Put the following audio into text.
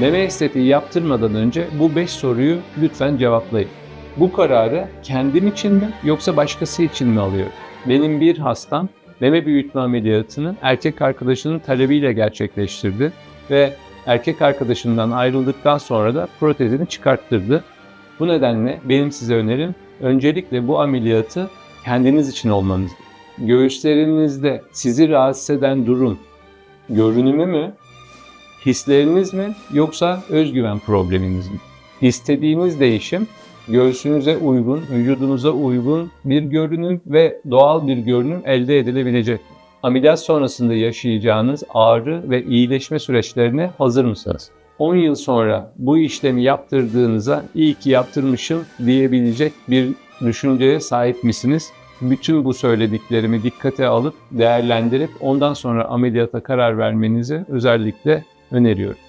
Meme estetiği yaptırmadan önce bu 5 soruyu lütfen cevaplayın. Bu kararı kendim için mi yoksa başkası için mi alıyorum? Benim bir hastam meme büyütme ameliyatını erkek arkadaşının talebiyle gerçekleştirdi ve erkek arkadaşından ayrıldıktan sonra da protezini çıkarttırdı. Bu nedenle benim size önerim öncelikle bu ameliyatı kendiniz için olmanız. Göğüslerinizde sizi rahatsız eden durum görünümü mü, hisleriniz mi yoksa özgüven probleminiz mi? İstediğiniz değişim göğsünüze uygun, vücudunuza uygun bir görünüm ve doğal bir görünüm elde edilebilecek. Ameliyat sonrasında yaşayacağınız ağrı ve iyileşme süreçlerine hazır mısınız? 10 yıl sonra bu işlemi yaptırdığınıza iyi ki yaptırmışım diyebilecek bir düşünceye sahip misiniz? Bütün bu söylediklerimi dikkate alıp değerlendirip ondan sonra ameliyata karar vermenizi özellikle öneriyorum.